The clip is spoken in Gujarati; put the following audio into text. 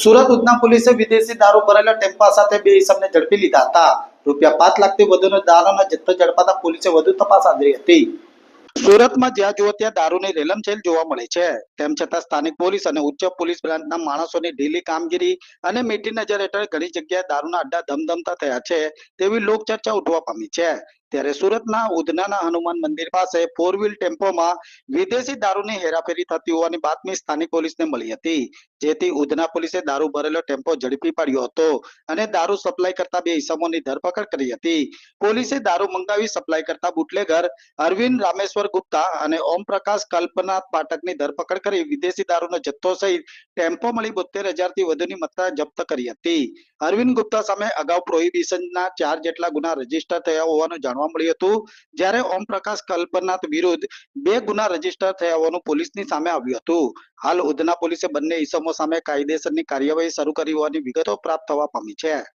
સુરત ઉધના પોલીસે વિદેશી દારૂ ભરેલા ટેમ્પા સાથે બે ઇસમને ઝડપી લીધા હતા. રૂપિયા પાંચ લાખથી વધુનો દારૂનો જથ્થો ઝડપાતા પોલીસે વધુ તપાસ આદરી હતી. સુરતમાં જ્યાં જુઓ ત્યાં દારૂની રેલમછેલ જોવા મળે છે. તેમ છતાં સ્થાનિક પોલીસ અને ઉચ્ચ પોલીસ બ્રાન્ચના માણસોની ઢીલી કામગીરી અને મીઠી નજર હેઠળ ઘણી જગ્યાએ દારૂના અડ્ડા ધમધમતા થયા છે તેવી લોકચર્ચા ઉઠવા પામી છે. ત્યારે સુરતના ઉધનાના હનુમાન મંદિર પાસે ફોર વ્હીલ ટેમ્પોમાં વિદેશી દારૂની હેરાફેરી થતી હોવાની બાતમી સ્થાનિક પોલીસને મળી હતી. જેથી ઉધના પોલીસે દારૂ ભરેલો ટેમ્પો ઝડપી પાડ્યો હતો અને દારૂ સપ્લાય કરતા બે ઇસમોની ધરપકડ કરી હતી. પોલીસે દારૂ મંગાવી સપ્લાય કરતા બુટલેગર, અરવિંદ રામેશ્વર ગુપ્તા અને ઓમ પ્રકાશ કલ્પનાથ પાઠકની ધરપકડ કરી વિદેશી દારૂનો જથ્થો સહિત ટેમ્પો મળી બોતેર હજારથી વધુની મત્તા જપ્ત કરી હતી. અરવિંદ ગુપ્તા સામે અગાઉ પ્રોહિબિશનના ચાર જેટલા ગુના રજિસ્ટર થયા હોવાનું જાણવા મળ્યું હતું. જ્યારે ઓમ પ્રકાશ કલ્પનાથ વિરુદ્ધ બે ગુના રજિસ્ટર થયા હોવાનું પોલીસની સામે આવ્યું હતું. હાલ ઉધના પોલીસે બંને ઇસમો સામે કાયદેસરની કાર્યવાહી શરૂ કરી હોવાની વિગતો પ્રાપ્ત થવા પામી છે.